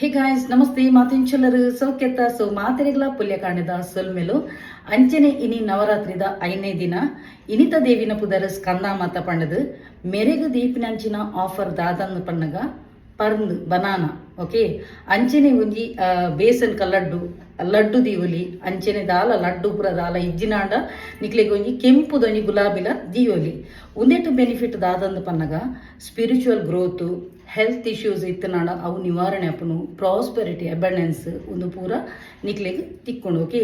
Hey guys ನಮಸ್ತೆ ಮಾತಿಂಚಲರು ಸೌಖ್ಯತ. So ಪುಲ್ಯ ಕಾಣಿದ ಸೊಲ್ಮೆಲು. ಅಂಚನೆ ಇನಿ ನವರಾತ್ರಿದ ಐದನೇ ದಿನ. ಇನಿತ ದೇವಿನ ಪುದರ ಸ್ಕಂದ ಮಾತ ಪಂಡದು. ಮೆರೆಗು ದೀಪಿನಂಚಿನ ಆಫರ್ ದಾದನ್ನು ಪಣ್ಣಗ. ಪರ್ಂದು ಬನಾನಾ ಓಕೆ ಅಂಚನೆ ಒಂಜಿ ಬೇಸನ್ ಲಡ್ಡು ಲಡ್ಡು ದೀವಲಿ, ಅಂಚನೆ ದಾಲ ಲಡ್ಡು ಪುರ ದಾಲ ಇಜ್ಜಿನಾಂಡ, ನಿಕ್ಲೆಗ್ ಕೆಂಪು ದೊಂಜಿ ಗುಲಾಬಿಲ ದೀವಲಿ. ಉಂದೆಟು ಬೆನಿಫಿಟ್ ದಾದಂದು ಪನ್ನಗ ಸ್ಪಿರಿಚುವಲ್ ಗ್ರೋತು ಹೆಲ್ತ್ ಇಶ್ಯೂಸ್ ಇತ್ತನಾಡ ಅವು ನಿವಾರಣೆ ಅಪನು ಪ್ರಾಸ್ಪೆರಿಟಿ ಅಬಂಡೆನ್ಸ್ ಒಂದು ಪೂರ ನಿಕ್ಲೆಗ್ ತಿಕ್ಕೊಂಡು ಓಕೆ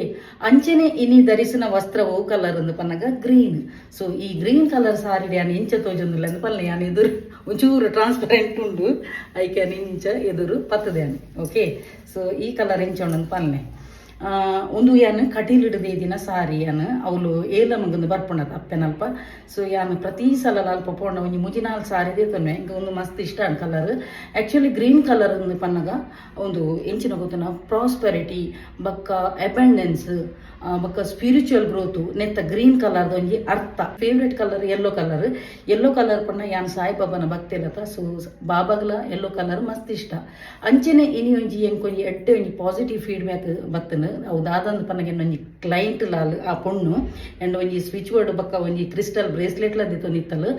ಅಂಚನೆ ಇನಿ ಧರಿಸಿನ ವಸ್ತ್ರವು ಕಲರ್ ಅಂದು ಪನ್ನಗ ಗ್ರೀನ್ ಸೊ ಈ ಗ್ರೀನ್ ಕಲರ್ ಸಾರಿ ಯಾನ್ ಇಂಚ ತೋಜೊಂದಿಲ್ಲ ಅಂದ್ ಪಲ್ಲ ಎದುರು ಒಂಚೂರು ಟ್ರಾನ್ಸ್ಪರೆಂಟ್ ಉಂಡು ಐಕೆ ಇಂಚ ಎದುರು ಪತ್ತದೇನು ಓಕೆ ಸೊ ಈ ಕಲರ್ ಇಂಚ ಉಂಡು ಪಲ್ಲೆ ಆ, ಒಂದು ಯಾನ್ ಕಟೀಲಿಡದೆ ದಿನ ಸಾರಿ ಯಾನ್ ಅವಳು ಏಲ ಮಂಗೊಂದು ಬರ್ಪುಂಡದ ಅಪ್ಪೆನಲ್ಪ. ಸೊ ಯಾನ್ ಪ್ರತಿ ಸಲ ಅಲ್ಪ ಪೋಂಡ ಒಂಜಿ ಮುಜಿನಾಲ್ ಸಾರಿ ದೇತೊನ್ನೆ ಇಂಕ ಒಂದು ಮಸ್ತ್ ಇಷ್ಟ ಅನ್ ಕಲರ್. ಆ್ಯಕ್ಚುಲಿ ಗ್ರೀನ್ ಕಲರ್ ಪನ್ನಗ, ಒಂದು ಎಂಚಿನ ಗೊತ್ತನ, ಪ್ರಾಸ್ಪೆರಿಟಿ, ಬಕ್ಕ, ಅಬಂಡೆನ್ಸ್ ಬಕ್ಕ ಸ್ಪಿರಿಚುವಲ್ ಗ್ರೋತು ನೆತ್ತ ಗ್ರೀನ್ ಕಲರ್ ಒಂಜಿ ಅರ್ಥ. Favourite colour yellow colour yellow colour ಪಣ್ಣ ಯಾನ್ ಸಾಯಿಬಾಬನ ಭಕ್ತಿಲತ ಸೊ ಬಾಬಾಗ್ಲ ಯೆಲ್ಲೋ ಕಲರ್ ಮಸ್ತ್ ಇಷ್ಟ. ಅಂಚನೆ ಇನಿ ಒಂಜಿ ಎಂಕೊಂಜಿ ಎಡ್ಡೆ ಒಂಜಿ ಪಾಸಿಟಿವ್ ಫೀಡ್ಬ್ಯಾಕ್ ಬತ್ತನು. ಅವು ದಾದಂದ ಪನ್ನಗೆ ಒಂಜಿ ಕ್ಲೈಂಟ್ ಲಾಲ್ ಆ ಪೊಣ್ಣು. ಎಂಡ್ ಒಂಜಿ ಸ್ವಿಚ್ ಬೋರ್ಡ್ ಬಕ್ಕ ಒಂಜಿ ಕ್ರಿಸ್ಟಲ್ ಬ್ರೇಸ್ಲೆಟ್ ಲ ದಿತ್ತು ನಿತ್ತಲು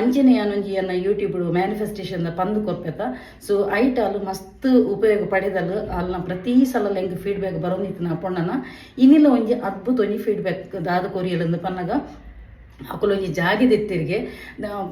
ಅಂಚನೆ ಯಾನೊಂಜಿ ಎನ್ನ ಯೂಟ್ಯೂಬ್ ಮ್ಯಾನಿಫೆಸ್ಟೇಷನ್ ಪಂದು ಕೊರ್ಪೆತ. ಸೊ ಐಟ್ ಅಲ್ಲಿ ಮಸ್ತ್ ಉಪಯೋಗ ಪಡೆದಲು ಅಲ್ಲ ಪ್ರತಿ ಸಲ ಹೆಂಗೆ ಫೀಡ್ಬ್ಯಾಕ್ ಬರೋ ನಿತ್ತಿನ ಪೊಣ್ಣನ. ಇನ್ನಿಲ್ಲ ಒಂಜಿ ಅದ್ಭುತ ಒಂಜಿ ಫೀಡ್ಬ್ಯಾಕ್ ದಾದ ಕೊರಿಯಲಂದು ಪನ್ನಗ ಅಕುಲೊಂಜಿ ಜಾಗಿದೆತ್ತಿರಿಗೆ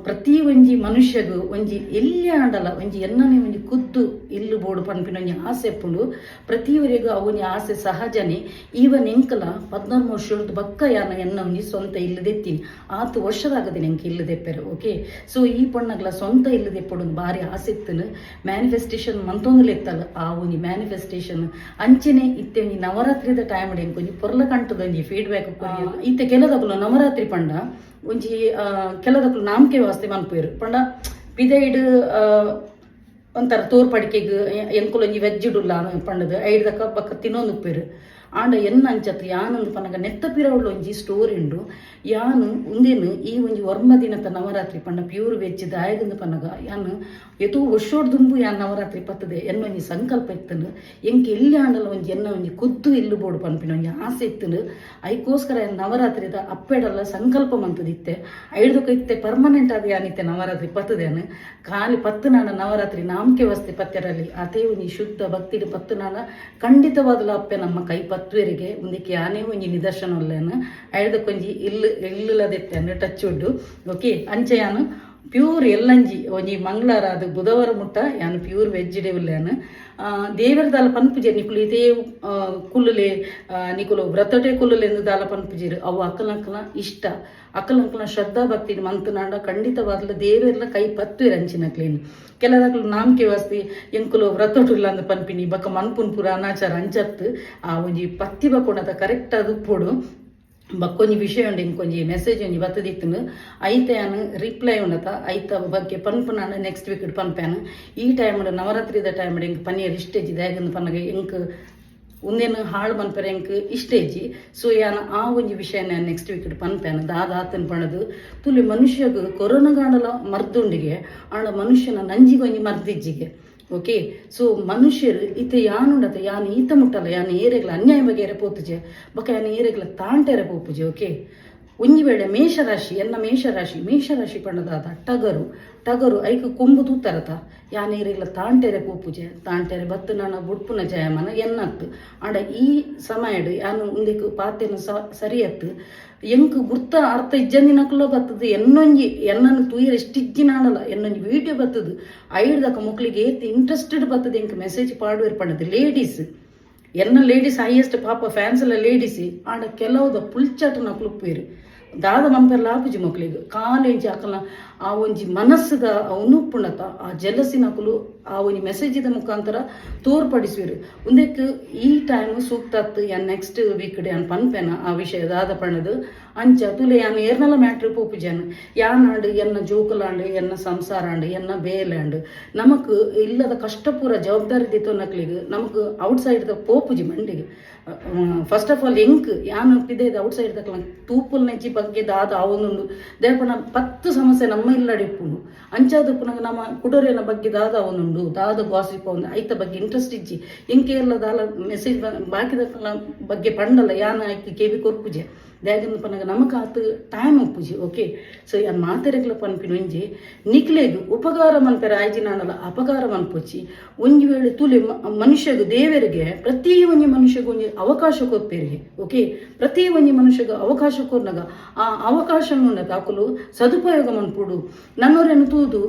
ಪ್ರತಿ ಒಂಜಿ ಮನುಷ್ಯಗು ಒಂಜಿ ಎಲ್ಲಿ ಆಂಡಲ ಒಂಜಿ ಎನ್ನನೆ ಒಂಜಿ ಕುದ್ದು ಇಲ್ಲು ಬೋಡು ಪನ್ಪಿನ ಒಂಜಿ ಆಸೆ ಎಪ್ಪುಂಡು ಪ್ರತಿವರೆಗೂ ಅವನಿ ಆಸೆ ಸಹಜನೆ. ಈವನ್ ಎಂಕಲ ಪದ್ನಾರು ವರ್ಷದ ಬಕ್ಕ ಯಾನ ಎನ್ನ ಒಂಜಿ ಸ್ವಂತ ಇಲ್ಲದೆತ್ತಿ ಆತು ವರ್ಷದಾಗದೆ ಎಂಕ್ ಇಲ್ಲದೆಪ್ಪರು ಓಕೆ? ಸೊ ಈ ಪಣ್ಣಗ್ಲ ಸ್ವಂತ ಇಲ್ಲದೆಪ್ಪಡೊಂದು ಭಾರಿ ಬಾರಿ ಆಸೆ ಇತ್ತನು. ಮ್ಯಾನಿಫೆಸ್ಟೇಷನ್ ಮಂತೊಂದುಲು ಎತ್ತಲ್ಲ ಆ ಒಂಜಿ ಮ್ಯಾನಿಫೆಸ್ಟೇಷನ್ ಅಂಚನೆ ಇತ್ತೆ ಒಂಜಿ ನವರಾತ್ರಿದ ಟೈಮ್ ಎಂಕ್ ಒಂಜಿ ಪೊರ್ಲ ಕಂಟದೊಂಜಿ ಫೀಡ್ಬ್ಯಾಕ್ ಇತ್ತೆ ಕೆಲದಕ್ಕಲು ನವರಾತ್ರಿ ಪಂಡ? ಒಂಜಿ ಆ, ಕೆಲದಕ್ಕಲು ನಾಮಕೆ ವಾಸ್ತೆ ಮನ್ಪುವೆರು ಪಂಡ ಪಿದೈಡ್ ಆ, ಒಂಥರ ತೋರ್ಪಡಿಕೆಗ್ ಎಂಕುಲು ಒಂಜಿ ವೆಜ್ಜುಡುಲ್ಲ ಪಂಡದು ಐಡ್ದಕ್ಕ ಬಕ್ಕ ತಿನ್ನೊಂದು ಉಪ್ಪೇರು ಆಂಡ ಎನ್ನ ಅಂಚತ್ ಯಾನೊಂದು ಪನಗ ನೆತ್ತ ಪಿರವುಳ್ಳ ಒಂಜಿ ಸ್ಟೋರಿ ಉಂಡು. ಯಾನು ಉಂದೇನು ಈ ಒಂಜಿ ವರ್ಮ ದಿನತ ನವರಾತ್ರಿ ಪಂಡ ಪ್ಯೂರ್ ವೆಜ್ ದಾಯಗಂದು ಪನಗ ಯಾನು ಎತು ವರ್ಷೋಡ್ ದುಂಬು ಯಾನ್ ನವರಾತ್ರಿ ಪತ್ತದೆ ಎನ್ನ ಒಂಜಿ ಸಂಕಲ್ಪ ಇತ್ತನು. ಎಂಕೆ ಇಲ್ಲಿ ಆಂಡಲ ಒಂಜಿ ಎನ್ನ ಒಂಜಿ ಕುದ್ದು ಇಲ್ಲು ಬೋಡು ಪನ್ಪಿನ ಒಂಜಿ ಆಸೆ ಇತ್ತನು. ಐಕೋಸ್ಕರ ನವರಾತ್ರಿದ ಅಪ್ಪೆಡಲ್ಲ ಸಂಕಲ್ಪ ಮಂತದಿತ್ತೆ. ಐಡ್ದಕ್ಕ ಇತ್ತೆ ಪರ್ಮನೆಂಟ್ ಆದ ಯಾನಿತ್ತೆ ನವರಾತ್ರಿ ಪತ್ತದೇನು ಖಾಲಿ ಪತ್ತು ನಾಡ ನವರಾತ್ರಿ ನಾಮಕೆ ವಸ್ತಿ ಪತ್ತೆರಲ್ಲಿ. ಅದೇ ಒಂಜಿ ಶುದ್ಧ ಭಕ್ತಿಡ್ ಪತ್ತು ನಾಡ ಖಂಡಿತವಾದಲ ಅಪ್ಪೆ ನಮ್ಮ ಕೈ ಪತ್ತುವರಿಗೆ ಮುಂದಕ್ಕೆ ಯಾನೇ ಒಂಜಿ ನಿದರ್ಶನ ಉಲ್ಲೇನು ಐಡ್ದಕ್ಕೊಂಜಿ ಇಲ್ಲು ಇಲ್ಲದೆತ್ತೆ ಟಚ್ ಉಡ್ಡು ಓಕೆ ಅಂಚೆ ಯಾನು ಪ್ಯೂರ್ ಎಲ್ಲಂಜಿ ಒಂಜಿ ಮಂಗಳವಾರ ಅದು ಬುಧವಾರ ಮುಟ್ಟ, ಯಾನು ಪ್ಯೂರ್ ವೆಜಿಟೇಬಲ್ ಯಾನು. ದೇವರ ದಾಲ ಪನ್ಪುಜೆ ನಿಕುಲು ಇದೇ ಕುಲ್ಲುಲೆ ನಿಕುಲು ವ್ರತಟೆ ಕುಲ್ಲುಲೆ ಎಂದು ದಾಲ ಪನ್ಪುಜಿರು ಅವು ಅಕ್ಕಲಂಕಲ ಇಷ್ಟ. ಅಕ್ಕಲಂಕಲ ಶ್ರದ್ಧಾ ಭಕ್ತಿ ಮಂತನಾಡ ಖಂಡಿತವಾದ್ಲ ದೇವರೆಲ್ಲ ಕೈ ಪತ್ತು ರಂಚಿನ ಕ್ಲೀನ್ ಕೆಲದಾಗ್ಲು ನಾಮಕೆ ವಾಸ್ತಿ ಎಂಕುಲು ವ್ರತಟುಲ್ಲ ಅಂದ ಪನ್ಪಿನಿ ಬಕ ಮನ್ಪುನ್ ಪುರ ಅನಾಚಾರ ಅಂಚತ್ತು. ಆ, ಒಂಜಿ ಪತ್ತಿ ಬಕ್ಕೊಂಡದ ಕರೆಕ್ಟ್ ಅದು ಪೋಡು ಬಕ್ಕೊಂಜಿ ವಿಷಯ ಉಂಡು ಇಂಕೊಂಜಿ ಮೆಸೇಜ್ ಒಂಜಿ ಬತ್ತದಿತ್ತನು ಐತ ಯಾನ್ ರಿಪ್ಲೈ ಉಂಡತ ಐತ ಬಗ್ಗೆ ಪನ್ಪು ನಾನು ನೆಕ್ಸ್ಟ್ ವೀಕ್ ಪನ್ಪೆನ್ ಈ ಟೈಮ್ ನವರಾತ್ರಿದ ಟೈಮ್ ಇಂಕ್ ಪನಿಯರ್ ಇಷ್ಟೇಜ್ ದಾಯಗಂದು ಪನ್ನಗ ಇಂಕ್ ಉಂದೇನು ಹಾಳು ಮನ್ಪರೆ ಎಂಕ್ ಇಷ್ಟೇಜಿ ಸೊ ಯಾನ ಆ ಒಂಜಿ ವಿಷಯ ನಾನು ನೆಕ್ಸ್ಟ್ ವೀಕ್ ಪನ್ಪ್ಯಾನು ದಾದ ಆತನ ಪಣದು. ತುಲಿ ಮನುಷ್ಯಗ್ ಕೊರೋನಾಗಾಣಲ ಮರ್ದುಂಡಿಗೆ ಆಂಡ ಮನುಷ್ಯನ ನಂಜಿಗೊಂಜಿ ಮರ್ದಿಜ್ಜಿಗೆ. ಓಕೆ ಸೊ ಮನುಷ್ಯರು ಇತ್ತೆ ಯಾನುಂಡತ ಯಾನ್ ಈತ ಮುಟ್ಟಲ್ಲ, ಯಾನ್ ಏರೆಗಳ ಅನ್ಯಾಯವಾಗಿ ಎರಪೋತುಜೆ ಪೋತುಜೆ, ಬೊಕ ಯಾನ್ ಏರೆಗ್ಲ ತಾಂಟೆರೆ ಪೋಪುಜೆ ಓಕೆ ಒಂಜಿ ವೇಳೆ ಮೇಷರಾಶಿ ಎನ್ನ ಮೇಷರಾಶಿ ಮೇಷರಾಶಿ ಪಂಡದಾದ ಟಗರು ಟಗರು ಐಕು ಕೊಂಬು ತೂತರತ ಯಾನ್ ಏರೆಗ್ಲ ತಾಂಟೆರೆ ಪೂಜೆ ತಾಂಟೆರೆ ಬತ್ತು ನನ್ನ ಬುಡ್ಪುನ ಜಯಮನ, ಎನ್ನತ್ತು. ಆಂಡ ಈ ಸಮಯಡ್ ಯಾನು ಉಂದಿಕ್ ಪಾತೆನ ಸರಿಯತ್ತು. ಎಂಕ್ ಗುರ್ತ ಅರ್ಥ ಇಜ್ಜಂದಿನಕ್ಲೋ ಬತ್ತದು, ಎನ್ನೊಂಜಿ, ಎನ್ನನ್ನು ತೂಯರ್ ಎಷ್ಟಿಜ್ಜಿನಾಡಲ್ಲ ಎನ್ನೊಂಜಿ ವಿಡಿಯೋ ಬತ್ತದು. ಐಡ್ದಕ ಮಕ್ಳಿಗೆ ಏತ್ ಇಂಟ್ರೆಸ್ಟೆಡ್ ಬತ್ತದು, ಎಂಕ್ ಮೆಸೇಜ್ ಪಾಡುವೇರ್ ಪಣ್ಣದು. ಲೇಡೀಸ್ ಎನ್ನ ಲೇಡೀಸ್ ಹೈಯೆಸ್ಟ್ ಪಾಪ ಫ್ಯಾನ್ಸ್ ಎಲ್ಲ ಲೇಡೀಸ್ ಆಂಡ ಕೆಲವುದ ಪುಲ್ಚಾಟನ ನಕ್ಲು ಉಪ್ಪೇರು ದಾದ ಮಂಪೆರ್ಲ ಆಪುಜಿ ಮಕ್ಕಳಿಗೆ ಕಾಲೇಜ್ ಅಕಲ ಆ ಒಂಜಿ ಮನಸ್ಸದ ಉನುಪುಣತ ಆ ಜಲಸಿನಕುಲು ಆ ಒಂಜಿ ಮೆಸೇಜಿದ ಮುಖಾಂತರ ತೋರ್ಪಡಿಸುವರು. ಒಂದಕ್ಕೆ ಈ ಟೈಮ್ ಸೂಕ್ತ ಯಾನ್ ನೆಕ್ಸ್ಟ್ ವೀಕ್ ಡೇ ಅನ್ ಪನ್ಪೆನ ಆ ವಿಷಯ ದಾದ ಪಣ್ಣದು ಅಂಚ, ತುಲೆ ಯಾನ್ ಮ್ಯಾಟ್ರಿ ಮ್ಯಾಟ್ರ್ ಪೋಪುಜನ್ ಯಾನಾಂಡ್ ಎನ್ನ ಜೋಕುಲಾಂಡ್ ಎನ್ನ എന്ന ಎನ್ನ നമുക്ക് ನಮಕ್ ಇಲ್ಲದ ಕಷ್ಟಪೂರ ಜವಾಬ್ದಾರಿ നമുക്ക് ನಮಕ್ ಔಟ್ಸೈಡ್ ದ ಪೋಪುಜಿ ಮಂಡಿಗೆ. ಫಸ್ಟ್ ಆಫ್ ಆಲ್ ಎಂಕ್ ಯಾನ್ ಔಟ್ ಸೈಡ್ ದಕ್ಲ ತೂಪುಲ್ ನೆಜ್ಜಿ ಬಗ್ಗೆ ದಾದ ಅವನುಂಡು ದೇಪನ ಪತ್ತು ಸಮಸ್ಯೆ ನಮ್ಮ ಇಲ್ಲಡಿಪ್ಪುಂಡು ಉಪ್ಪುಂಡು ಅಂಚಾದ ಪುನಗ ನಮ್ಮ ಕುಡೋರಿಯನ ಬಗ್ಗೆ ದಾದ ಅವನುಂಡು ದಾದ ಗಾಸಿಪ್ ಅವನು ಐತ ಬಗ್ಗೆ ಇಂಟ್ರೆಸ್ಟ್ ಇಜ್ಜಿ. ಇಂಕೆ ಎಲ್ಲ ದಾಲ ಮೆಸೇಜ್ ಬಾಕಿದ ಬಗ್ಗೆ ಪಂಡಲ್ಲ. ಯಾನ ಕೇವಿ ಕೊರ್ಪುಜೆ. ದಾಯದಿಂದ ಪನಗ ನಮಗೆ ಆತ ಟೈಮ್ ಉಪ್ಪುಜಿ ಓಕೆ ಸೊ ಅದು ಮಾತೆರೆಗ್ಲ ಪನ್ಪಿನ ಒಂಜಿ ನಿಕ್ಲೆಗ್ ಉಪಕಾರ ಮನ್ಪೆರ ನಾನಲ್ಲ ಅಪಕಾರ ಮನ್ಪೊಚ್ಚಿ ಒಂಜಿ ವೇಳೆ ತುಲೆ ಮನುಷ್ಯಗ್ ದೇವರಿಗೆ, ಪ್ರತಿ ಒಂಜಿ ಮನುಷ್ಯಗ್ ಒಂಜಿ ಅವಕಾಶ ಕೊಪ್ಪೆರಿಗೆ ಓಕೆ ಪ್ರತಿ ಒಂಜಿ ಮನುಷ್ಯಗ ಅವಕಾಶ ಕೊರ್ನಾಗ, ಆ ಅವಕಾಶ ಕಾಕುಲು ಸದುಪಯೋಗ ಮನ್ಪುಡು ನನ್ನವರೇನು ತೂದು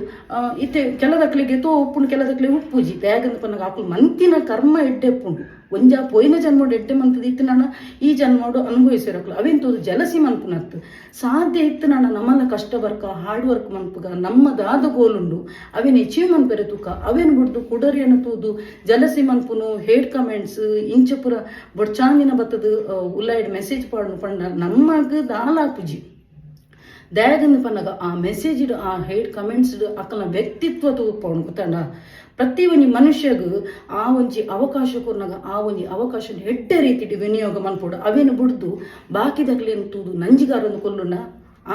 ಇತ್ತೆ ಕೆಲದಕ್ಲಿಗೆ ತೋ ಉಪ್ಪುಂಡು ಕೆಲದಕ್ಲಿಗೆ ಉಪ್ಪುಜಿ ದಯಾಗಂದ ಪನ್ನಗ ಆಕುಲು ಮಂತಿನ ಕರ್ಮ ಎಡ್ಡೆ ಉಪ್ಪುಂಡು. ಒಂಜ ಪೋಯಿನ ಜನ್ಮೋಡು ಎಡ್ಡೆ ಮಂತದ ಇತ್ತು ನಾನು ಈ ಜನ್ಮೋಡು ಅನುಭವಿಸಿರಕ್ಲು. ಅವೆಂತದು ಜಲಸಿ ಮನ್ಪುನತ್ತು. ಸಾಧ್ಯ ಇತ್ತು ನಾನು ನಮ್ಮನ್ನ ಕಷ್ಟ ಬರ್ಕ ಹಾರ್ಡ್ ವರ್ಕ್ ಮನ್ಪುಗ, ನಮ್ಮದಾದ ಗೋಲುಂಡು, ಅವೇನು ಅಚೀವ್ ಮನ್ಪೆರೆ ತೂಕ, ಅವೇನು ಬಿಡ್ದು ಕುಡರಿಯನ್ನು ತೂದು ಜಲಸಿ ಮನ್ಪುನು, ಹೇಡ್ ಕಮೆಂಟ್ಸ್ ಇಂಚಪುರ ಬೊಡ್ಚಾಂಗಿನ ಬತ್ತದ ಉಲ್ಲಾಯ್ಡ್ ಮೆಸೇಜ್ ಪಾಡ್ನು ಪಂಡ ನಮ್ಮಗ್ ದಾಲಾಪುಜಿ. ದಯಾಗಂದ ಪನ್ನಗ ಆ ಮೆಸೇಜ್ ಆ ಹೇಡ್ ಕಮೆಂಟ್ಸ್ ಅಕ್ಕನ ವ್ಯಕ್ತಿತ್ವ ತೂಪವನು ಗೊತ್ತಂಡ ಪ್ರತಿ ಒಂಜಿ ಮನುಷ್ಯಗೂ ಆ ಒಂಜಿ ಅವಕಾಶ ಕೊರ್ನಾಗ ಆ ಒಂಜಿ ಅವಕಾಶ ಹೆಡ್ಡೆ ರೀತಿ ವಿನಿಯೋಗ ಮನ್ಪೋಡು ಅವೇನು ಬುಡ್ದು ಬಾಕಿ ದಕ್ಲೇನು ತೂದು ನಂಜಿಗಾರನ್ನು ಕೊಲ್ಲುನ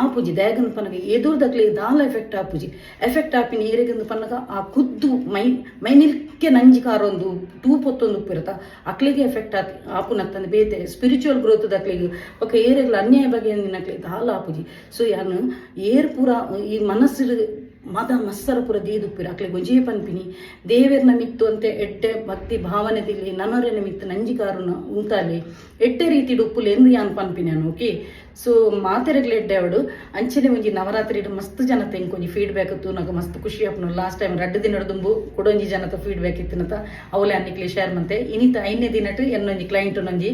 ಆಪುಜಿ ದಯಗಂದು ಪನ್ನಗ ಎದುರ್ದಕ್ಲೆ ದಾಲ ಎಫೆಕ್ಟ್ ಆಪುಜಿ ಎಫೆಕ್ಟ್ ಆಪಿನ ಏರೆಗಂದು ಪನ್ನಗ ಆ ಕುದ್ದು ಮೈ ಮೈನಿಲ್ಕೆ ನಂಜಿಕಾರೊಂದು ತೂಪೊತ್ತೊಂದು ಉಪ್ಪಿರುತ್ತ. ಅಕ್ಲಿಗೆ ಎಫೆಕ್ಟ್ ಆತ್ ಆಪುನತ್ತಂದು ಬೇತೆ ಸ್ಪಿರಿಚುವಲ್ ಗ್ರೋತ್ ದಕ್ಲಿಗೆ ಒಕ್ಕ ಏರೆಗ್ಲ ಅನ್ಯಾಯ ಬಗೆಯ ನಿನಕ್ಲೆ ದಾಲ ಆಪುಜಿ ಸೊ ಯಾನು ಏರ್ ಪೂರ ಈ ಮನಸ್ಸು ಮದ ಮಸ್ಸರ ಪುರ ದೀದುಪ್ಪಿರ ಅಕ್ಲೆ ಗೊಜೇ ಪನ್ಪಿನಿ. ದೇವೆರ್ನ ಮಿತ್ತು ಅಂತೆ ಎಟ್ಟೆ ಭಕ್ತಿ ಭಾವನೆ ದಿಲ್ಲಿ ನನ್ನೊರೆನ ಮಿತ್ತು ನಂಜಿಕಾರುನ ಉಂತಾಲೆ. ಎಡ್ಡೆ ರೀತಿ ಡುಪ್ಪುಲೆ ಎಂದು ಯಾನ್ ಪನ್ಪಿನಿ ಓಕೆ ಸೊ ಮಾತೆರೆಗ್ಲ ಎಡ್ಡೆ ಅವಡು ಅಂಚನೆ ಒಂಜಿ ನವರಾತ್ರಿ ಮಸ್ತ್ ಜನ ಕೊಂಚ ಫೀಡ್ಬ್ಯಾಕ್ ಇತ್ತು ನಂಗೆ ಮಸ್ತ್ ಖುಷಿ ಆಪ್ನು ಲಾಸ್ಟ್ ಟೈಮ್ ರಡ್ಡು ದಿನ ದುಂಬು ಕೊಡೊಂಜಿ ಜನತ ಫೀಡ್ಬ್ಯಾಕ್ ಇತ್ತಿನತ. ಅವಲೆ ಅನ್ನಿಕ್ಲೆ ಶೇರ್ ಮಂತೆ. ಇನಿತ ಐದನೇ ದಿನಟ್ ಎನ್ನೊಂಜಿ ಕ್ಲೈಂಟ್ ನೊಂಜಿ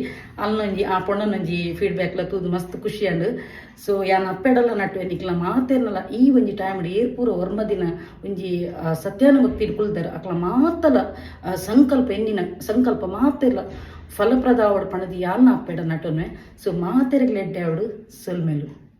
ಅಲ್ಲೊಂಜಿ ಆ ಪೊಣ್ಣನೊಂಜಿ ಫೀಡ್ಬ್ಯಾಕ್ ತೂದು ಮಸ್ತ್ ಖುಷಿ ಅಂಡ್ ಸೊ ಯಾನ್ ಅಪ್ಪೆಡಲ್ಲ ನಟ್ಟು ಎನ್ನಿಕ್ಲ ಮಾತೇನಲ್ಲ ಈ ಒಂಜಿ ಟೈಮ್ ಏರ್ ಪೂರ ವರ್ಮ ದಿನ ಒಂಜಿ ಸತ್ಯಾನ ಭಕ್ತಿ ಕುಲ್ದರ ಅಕ್ಲ ಮಾತಲ ಸಂಕಲ್ಪ ಎನ್ನಿನ ಸಂಕಲ್ಪ ಮಾತೆಲ್ಲ ಫಲಪ್ರದ ಅವಡು ಪಣದಿ ಯಾಲ್ನ ಅಪ್ಪೆಡ ನಟೊನ್ವೆ? ಸೊ ಮಾತೆರೆಗ್ಲೆಡ್ಡೆ ಅವಡು, ಸೊಲ್ಮೆಲು.